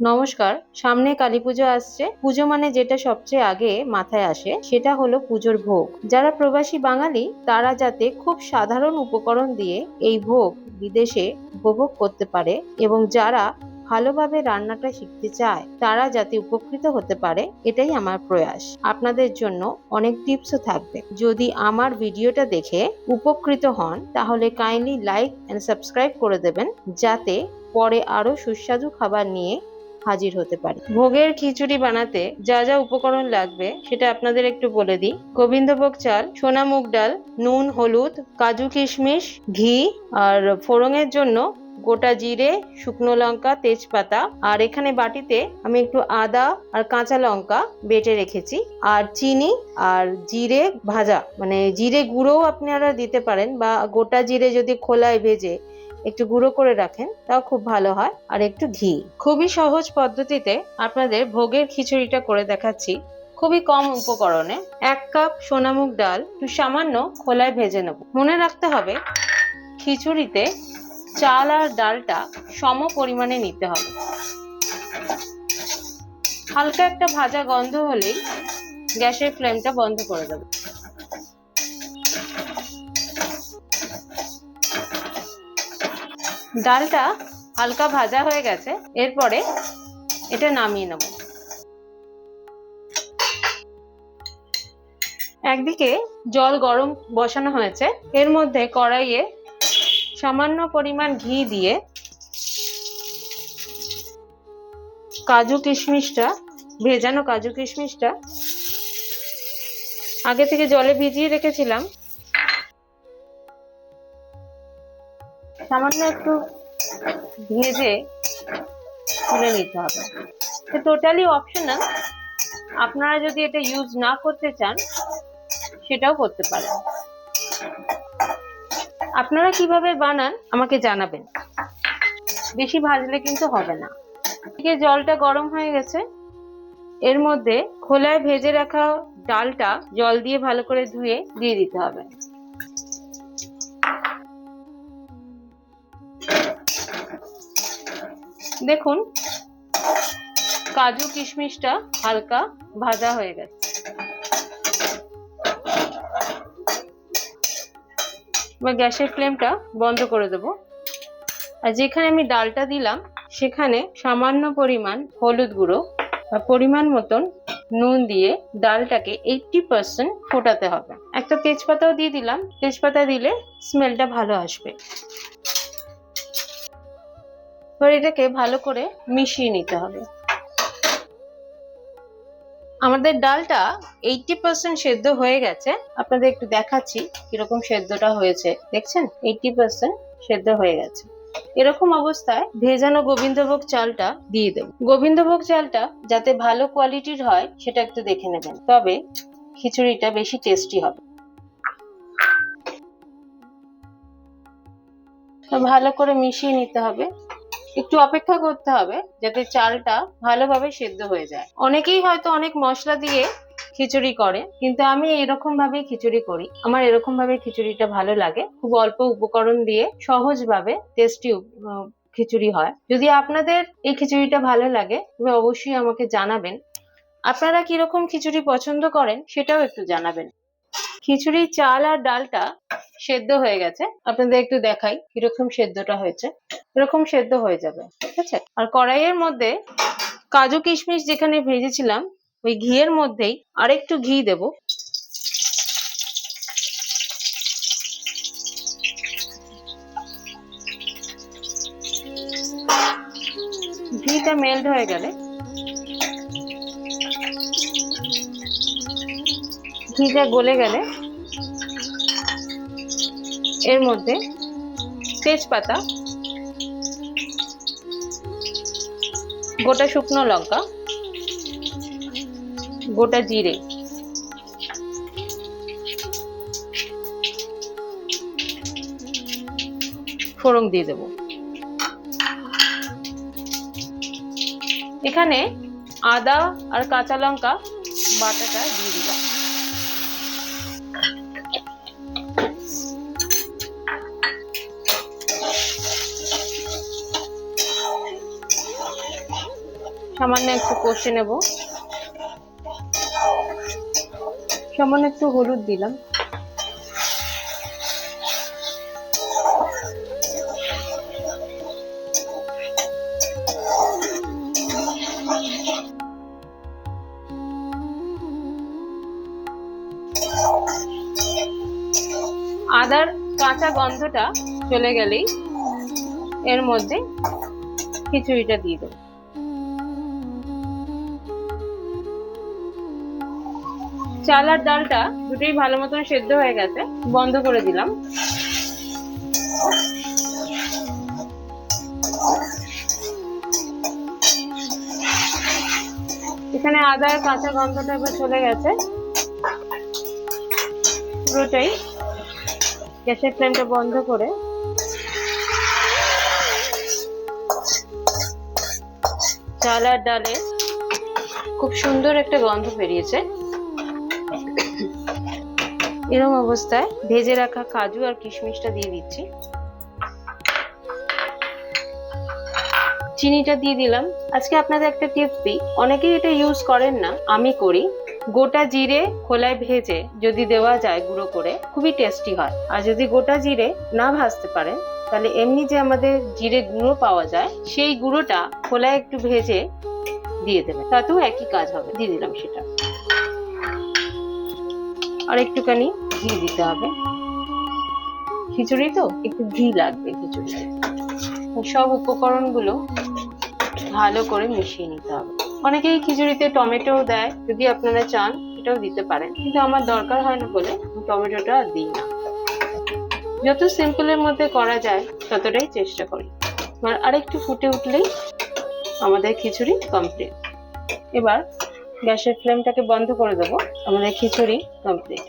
নমস্কার, সামনে কালী পুজো আসছে। পুজো মানে যেটা সবচেয়ে আগে মাথায় আসে, সেটা হলো পুজোর ভোগ। যারা প্রবাসী বাঙালি, তারা যাতে খুব সাধারণ উপকরণ দিয়ে এই ভোগ বিদেশে উপভোগ করতে পারে এবং যারা ভালোভাবে রান্নাটা শিখতে চায়, তারা যাতে উপকৃত হতে পারে, এটাই আমার প্রয়াস। আপনাদের জন্য অনেক টিপসও থাকবে। যদি আমার ভিডিওটা দেখে উপকৃত হন, তাহলে কাইন্ডলি লাইক অ্যান্ড সাবস্ক্রাইব করে দেবেন, যাতে পরে আরও সুস্বাদু খাবার নিয়ে হাজির হতে পারি। ভোগের খিচুড়ি বানাতে যা যা উপকরণ লাগবে সেটা আপনাদের একটু বলে দিই। গোবিন্দভোগ চাল, সোনা মুগ ডাল, নুন, হলুদ, কাজু কিশমিশ, ঘি আর ফোড়নের জন্য গোটা জিরে, শুকনো লঙ্কা, তেজপাতা আর এখানে বাটিতে আমি একটু আদা আর কাঁচা লঙ্কা বেটে রেখেছি আর চিনি আর জিরে ভাজা। মানে জিরে গুঁড়োও আপনারা দিতে পারেন বা গোটা জিরে যদি খোলায় ভেজে একটু গুঁড়ো করে রাখেন, তাও খুব ভালো হয়। আর একটু ঘি। খুবই সহজ পদ্ধতিতে আপনাদের ভোগের খিচুড়িটা করে দেখাচ্ছি। খুবই কম উপকরণে। এক কাপ সোনামুগ ডাল, একটু সামান্য খোলায় ভেজে নেব। মনে রাখতে হবে, খিচুড়িতে চাল আর ডালটা সম পরিমাণে নিতে হবে। হালকা একটা ভাজা গন্ধ হলেই গ্যাসের ফ্লেমটা বন্ধ করে দেবো। ডালটা হালকা ভাজা হয়ে গেছে, এরপরে এটা নামিয়ে নেব। একদিকে জল গরম বসানো হয়েছে, এর মধ্যে কড়াইয়ে সামান্য পরিমাণ ঘি দিয়ে কাজু কিশমিশটা, ভেজানো কাজু কিশমিশটা আগে থেকে জলে ভিজিয়ে রেখেছিলাম সামান্য একটু ভেজে তুলে নিতে হবে। তো টোটালি অপশনাল আপনারা যদি এটা ইউজ না করতে চান, সেটাও করতে পারেন। আপনারা কীভাবে বানান, আমাকে জানাবেন। বেশি ভাজলে কিন্তু হবে না। এদিকে জলটা গরম হয়ে গেছে। এর মধ্যে খোলায় ভেজে রাখা ডালটা জল দিয়ে ভালো করে ধুয়ে দিয়ে দিতে হবে। দেখুন, কাজু কিশমিশটা হালকা ভাজা হয়ে গেছে। এবার গ্যাসের ফ্লেমটা বন্ধ করে দেব। আর যেখানে আমি ডালটা দিলাম, সেখানে সামান্য পরিমাণ হলুদ গুঁড়ো বা পরিমাণ মতন নুন দিয়ে ডালটাকে এইটটি পার্সেন্ট ফোটাতে হবে। একটা তেজপাতাও দিয়ে দিলাম, তেজপাতা দিলে স্মেলটা ভালো আসবে। এবার এটাকে ভালো করে মিশিয়ে নিতে হবে। আমাদের ডালটা এইটটি পার্সেন্ট সেদ্ধ হয়ে গেছে। আপনাদের একটু দেখাচ্ছি কীরকম সেদ্ধটা হয়েছে। দেখছেন? এইটটি পার্সেন্ট সেদ্ধ হয়ে গেছে। এরকম অবস্থায় ভেজানো গোবিন্দভোগ চালটা দিয়ে দেব। গোবিন্দভোগ চালটা যাতে ভালো কোয়ালিটির হয়, সেটা একটু দেখে নেবেন। তবে খিচুড়িটা বেশি টেস্টি হবে। ভালো করে মিশিয়ে নিতে হবে। একটু অপেক্ষা করতে হবে যাতে চালটা ভালোভাবে সেদ্ধ হয়ে যায়। অনেকেই হয়তো অনেক মশলা দিয়ে খিচুড়ি করে, কিন্তু আমি এরকম ভাবে খিচুড়ি করি। আমার এরকম ভাবে খিচুড়িটা ভালো লাগে। খুব অল্প উপকরণ দিয়ে সহজভাবে টেস্টি খিচুড়ি হয়। যদি আপনাদের এই খিচুড়িটা ভালো লাগে, তবে অবশ্যই আমাকে জানাবেন। আপনারা কীরকম খিচুড়ি পছন্দ করেন, সেটাও একটু জানাবেন। খিচুড়ির চাল আর ডালটা সেদ্ধ হয়ে গেছে। আপনাদের একটু দেখাই কীরকম সেদ্ধটা হয়েছে। এরকম সেদ্ধ হয়ে যাবে, ঠিক আছে? আর কড়াইয়ের মধ্যে কাজু কিশমিশ যেখানে ভেজেছিলাম, ওই ঘিয়ের মধ্যেই আরেকটু ঘি দেব। ঘিটা মেল্ট হয়ে গেলে ঘিটা গলে গেলে এর মধ্যে তেজপাতা, গোটা শুকনো লঙ্কা, গোটা জিরে। ফোড়ন দিয়ে দেব। এখানে আদা আর কাঁচা লঙ্কা বাটাটা দিয়ে দিলাম। সামান্য একটু কষে নেব। সামান্য একটু হলুদ দিলাম। আদার কাঁচা গন্ধটা চলে গেলেই এর মধ্যে খিচুড়িটা দিয়ে দেবো। চাল আর ডালটা দুটোই ভালো মতন সেদ্ধ হয়ে গেছে, বন্ধ করে দিলাম। এখানে আদার কাঁচা গন্ধটা এবার চলে গেছে। পুরোটাই গ্যাসের ফ্লেমটা বন্ধ করে। চাল আর ডালে খুব সুন্দর একটা গন্ধ বেরিয়েছে। এরকম অবস্থায় ভেজে রাখা কাজু আর কিশমিশটা দিয়ে দিচ্ছি। চিনিটা দিয়ে দিলাম। আজকে আপনাদের একটা টিপস দিই। অনেকেই এটা ইউজ করেন না, আমি করি। গোটা জিরে খোলায় ভেজে যদি দেওয়া যায় গুঁড়ো করে, খুবই টেস্টি হয়। আর যদি গোটা জিরে না ভাজতে পারেন, তাহলে এমনি যে আমাদের জিরে গুঁড়ো পাওয়া যায়, সেই গুঁড়োটা খোলায় একটু ভেজে দিয়ে দেবেন। তাতেও একই কাজ হবে। দিয়ে দিলাম সেটা। আর একটুখানি ঘি দিতে হবে। খিচুড়ি তো, একটু ঘি লাগবে খিচুড়িতে। সব উপকরণগুলো ভালো করে মিশিয়ে নিতে হবে। অনেকেই খিচুড়িতে টমেটো দেয়, যদি আপনারা চান এটাও দিতে পারেন। কিন্তু আমার দরকার হয় না বলে টমেটোটা দিই না। যত সিম্পলের মধ্যে করা যায়, ততটাই চেষ্টা করি। আর আরেকটু ফুটে উঠলেই আমাদের খিচুড়ি কমপ্লিট এবার গ্যাসের ফ্লেমটাকে বন্ধ করে দেবো। আমাদের খিচুড়ি কমপ্লিট